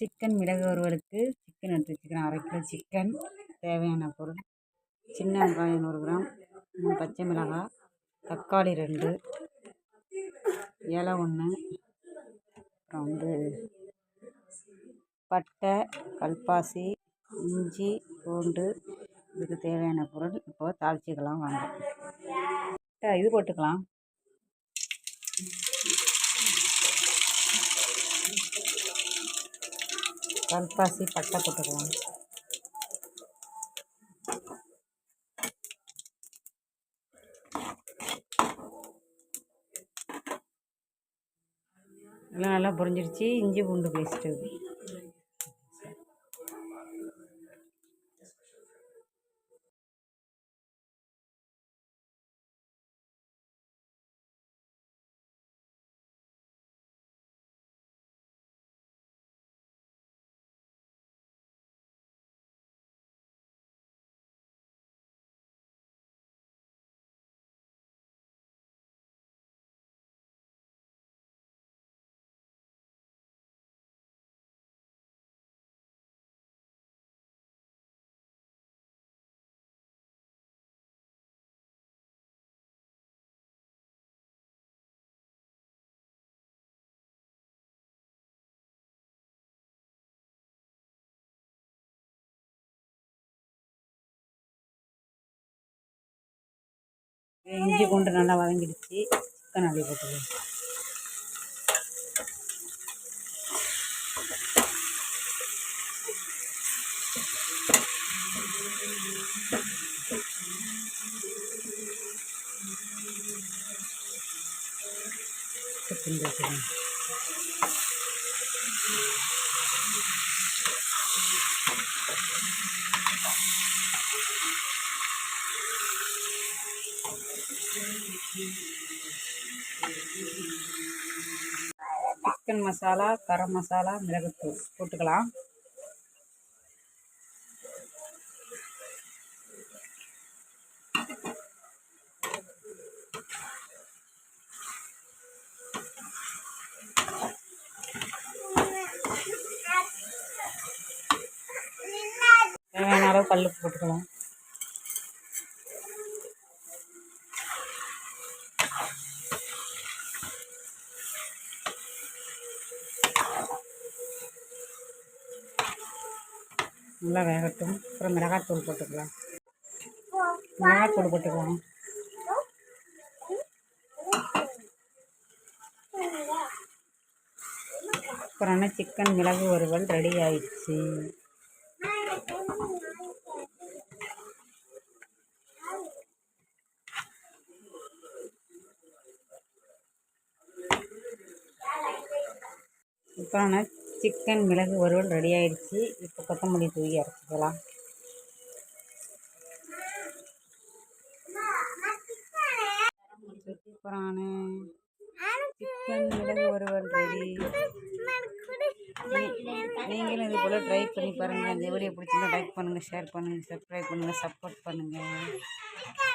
Chicken மிளகு வறுவலுக்கு chicken எடுத்து வச்சுக்கிறேன். அரை கிலோ சிக்கன் தேவையான பொருள். சின்ன வெங்காயம் நூறு கிராம் மூணு பச்சை மிளகாய் தக்காளி ரெண்டு இலை ஒன்று அப்புறம் வந்து பட்டை கல்பாசி இஞ்சி பூண்டு இதுக்கு தேவையான பொருள் இப்போது தாளிச்சிக்கலாம் வாங்க. இது போட்டுக்கலாம். கல்பாசி பட்டை போட்டுக்கலாம். எல்லாம் நல்லா புரிஞ்சிருச்சு. இஞ்சி பூண்டு பேஸ்ட்டு. இஞ்சி பூண்டு நல்லா வதங்கிடுச்சு. சிக்கன் அள்ளி போட்டுக்கலாம். சிக்கன் போட்டுக்கலாம். சிக்கன் மசாலா கரம் மசாலா மிளகுத்தூள். போட்டுக்கலாம். தேவையான அளவு கல் போட்டுக்கலாம். நல்லா வேகட்டும். அப்புறம் மிளகாத்தூள் போட்டுக்கலாம். மிளகாத்தூள் போட்டுக்கலாம். அப்புறம் சிக்கன் மிளகு வறுவல் ரெடி ஆயிடுச்சு. அப்புறம் சிக்கன் மிளகு வறுவல் ரெடி ஆகிடுச்சி இப்போ கொத்தமல்லி தூவி அரைச்சிக்கலாம். சூப்பரான சிக்கன் மிளகு வறுவல் ரெடி நீங்களும் இது போல் ட்ரை பண்ணி பாருங்கள் இந்த வீடியோ பிடிச்சிருந்தா லைக் பண்ணுங்கள் ஷேர் பண்ணுங்கள் சப்ஸ்கிரைப் பண்ணுங்கள் சப்போர்ட் பண்ணுங்கள்